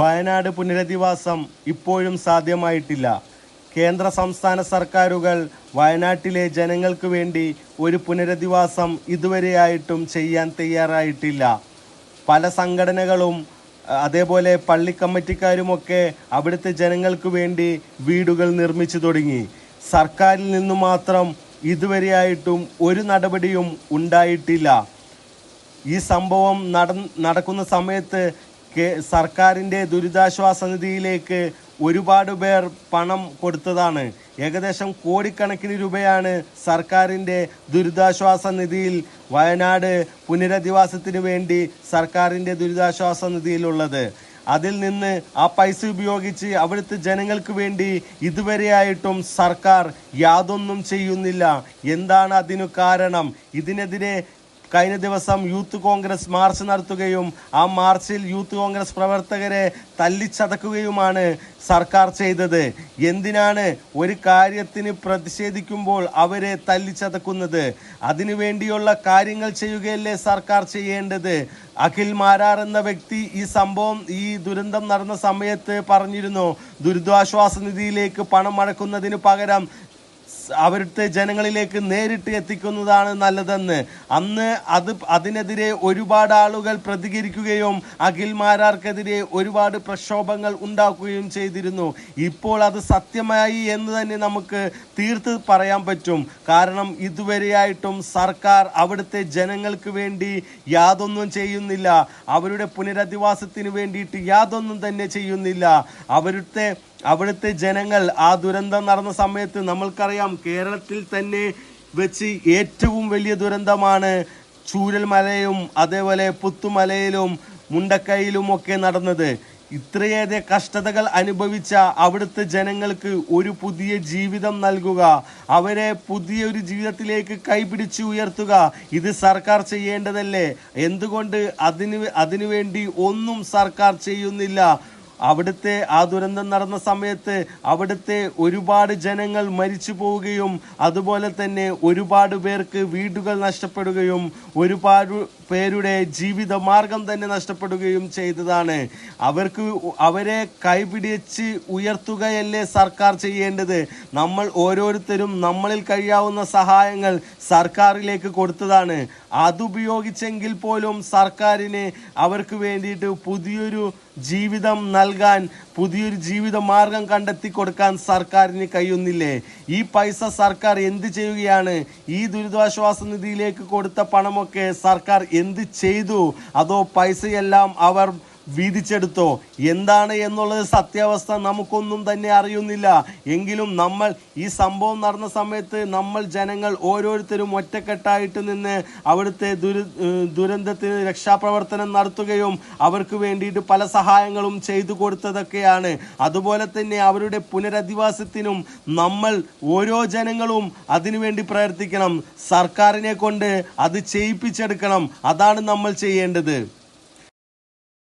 വയനാട് പുനരധിവാസം ഇപ്പോഴും സാധ്യമായിട്ടില്ല. കേന്ദ്ര സംസ്ഥാന സർക്കാരുകൾ വയനാട്ടിലെ ജനങ്ങൾക്ക് വേണ്ടി ഒരു പുനരധിവാസം ഇതുവരെയായിട്ടും ചെയ്യാൻ തയ്യാറായിട്ടില്ല. പല സംഘടനകളും അതേപോലെ പള്ളി കമ്മിറ്റിക്കാരുമൊക്കെ അവിടുത്തെ ജനങ്ങൾക്ക് വേണ്ടി വീടുകൾ നിർമ്മിച്ചു തുടങ്ങി. സർക്കാരിൽ നിന്നു മാത്രം ഇതുവരെയായിട്ടും ഒരു നടപടിയും ഉണ്ടായിട്ടില്ല. ഈ സംഭവം നട നടക്കുന്ന സമയത്ത് സർക്കാരിന്റെ ദുരിതാശ്വാസ നിധിയിലേക്ക് ഒരുപാട് പേർ പണം കൊടുത്തതാണ്. ഏകദേശം കോടിക്കണക്കിന് രൂപയാണ് സർക്കാരിന്റെ ദുരിതാശ്വാസ നിധിയിൽ വയനാട് പുനരധിവാസത്തിന് വേണ്ടി സർക്കാരിന്റെ ദുരിതാശ്വാസ നിധിയിലുള്ളത്. അതിൽ നിന്ന് ആ പൈസ ഉപയോഗിച്ച് അവിടുത്തെ ജനങ്ങൾക്ക് വേണ്ടി ഇതുവരെയായിട്ടും സർക്കാർ യാതൊന്നും ചെയ്യുന്നില്ല. എന്താണ് അതിനു കാരണം? ഇതിനെതിരെ കഴിഞ്ഞ ദിവസം യൂത്ത് കോൺഗ്രസ് മാർച്ച് നടത്തുകയും ആ മാർച്ചിൽ യൂത്ത് കോൺഗ്രസ് പ്രവർത്തകരെ തല്ലിച്ചതക്കുകയുമാണ് സർക്കാർ ചെയ്തത്. എന്തിനാണ് ഒരു കാര്യത്തിന് പ്രതിഷേധിക്കുമ്പോൾ അവരെ തല്ലിച്ചതക്കുന്നത്? അതിനുവേണ്ടിയുള്ള കാര്യങ്ങൾ ചെയ്യുകയല്ലേ സർക്കാർ ചെയ്യേണ്ടത്? അഖിൽ മാരാർ എന്ന വ്യക്തി ഈ സംഭവം ഈ ദുരന്തം നടന്ന സമയത്ത് പറഞ്ഞിരുന്നു ദുരിതാശ്വാസ നിധിയിലേക്ക് പണം അടക്കുന്നതിന് പകരം അവിടുത്തെ ജനങ്ങളിലേക്ക് നേരിട്ട് എത്തിക്കുന്നതാണ് നല്ലതെന്ന്. അന്ന് അത് അതിനെതിരെ ഒരുപാട് ആളുകൾ പ്രതികരിക്കുകയും അഖിൽ മാരാർക്കെതിരെ ഒരുപാട് പ്രക്ഷോഭങ്ങൾ ഉണ്ടാക്കുകയും ചെയ്തിരുന്നു. ഇപ്പോൾ അത് സത്യമായി എന്ന് തന്നെ നമുക്ക് തീർത്ത് പറയാൻ പറ്റും. കാരണം ഇതുവരെയായിട്ടും സർക്കാർ അവിടുത്തെ ജനങ്ങൾക്ക് വേണ്ടി യാതൊന്നും ചെയ്യുന്നില്ല. അവരുടെ പുനരധിവാസത്തിന് വേണ്ടിയിട്ട് യാതൊന്നും തന്നെ ചെയ്യുന്നില്ല. അവരുടെ അവിടുത്തെ ജനങ്ങൾ ആ ദുരന്തം നടന്ന സമയത്ത് നമ്മൾക്കറിയാം കേരളത്തിൽ തന്നെ വെച്ച് ഏറ്റവും വലിയ ദുരന്തമാണ് ചൂരൽമലയും അതേപോലെ പുത്തുമലയിലും മുണ്ടക്കൈയിലും ഒക്കെ നടന്നത്. ഇത്രയേറെ കഷ്ടതകൾ അനുഭവിച്ച അവിടുത്തെ ജനങ്ങൾക്ക് ഒരു പുതിയ ജീവിതം നൽകുക അവരെ പുതിയൊരു ജീവിതത്തിലേക്ക് കൈപിടിച്ച് ഉയർത്തുക ഇത് സർക്കാർ ചെയ്യേണ്ടതല്ലേ? എന്തുകൊണ്ട് അതിന് അതിനുവേണ്ടി ഒന്നും സർക്കാർ ചെയ്യുന്നില്ല? അവിടുത്തെ ആ ദുരന്തം നടന്ന സമയത്ത് അവിടുത്തെ ഒരുപാട് ജനങ്ങൾ മരിച്ചു പോവുകയും അതുപോലെ തന്നെ ഒരുപാട് പേർക്ക് വീടുകൾ നഷ്ടപ്പെടുകയും ഒരുപാട് പേരുടെ ജീവിത മാർഗം തന്നെ നഷ്ടപ്പെടുകയും ചെയ്തതാണ്. അവർക്ക് അവരെ കൈപിടിച്ച് ഉയർത്തുകയല്ലേ സർക്കാർ ചെയ്യേണ്ടത്? നമ്മൾ ഓരോരുത്തരും നമ്മളിൽ കഴിയാവുന്ന സഹായങ്ങൾ സർക്കാരിലേക്ക് കൊടുത്തതാണ്. അതുപയോഗിച്ചെങ്കിൽ പോലും സർക്കാരിന് അവർക്ക് വേണ്ടിയിട്ട് പുതിയൊരു ജീവിതം നൽകാൻ പുതിയൊരു ജീവിത മാർഗം കണ്ടെത്തി കൊടുക്കാൻ സർക്കാരിന് കഴിയുന്നില്ലേ? ഈ പൈസ സർക്കാർ എന്ത് ചെയ്യുകയാണ്? ഈ ദുരിതാശ്വാസ നിധിയിലേക്ക് കൊടുത്ത പണമൊക്കെ സർക്കാർ എന്ത് ചെയ്തു? അതോ പൈസയെല്ലാം അവർ വീതിച്ചെടുത്തോ? എന്താണ് എന്നുള്ളത് സത്യാവസ്ഥ നമുക്കൊന്നും തന്നെ അറിയുന്നില്ല. എങ്കിലും നമ്മൾ ഈ സംഭവം നടന്ന സമയത്ത് നമ്മൾ ജനങ്ങൾ ഓരോരുത്തരും ഒറ്റക്കെട്ടായിട്ട് നിന്ന് അവിടുത്തെ ദുരി ദുരന്തത്തിന് രക്ഷാപ്രവർത്തനം നടത്തുകയും അവർക്ക് വേണ്ടിയിട്ട് പല സഹായങ്ങളും ചെയ്തു കൊടുത്തതൊക്കെയാണ്. അതുപോലെ തന്നെ അവരുടെ പുനരധിവാസത്തിനും നമ്മൾ ഓരോ ജനങ്ങളും അതിനുവേണ്ടി പ്രവർത്തിക്കണം. സർക്കാരിനെ കൊണ്ട് അത് ചെയ്യിപ്പിച്ചെടുക്കണം. അതാണ് നമ്മൾ ചെയ്യേണ്ടത്.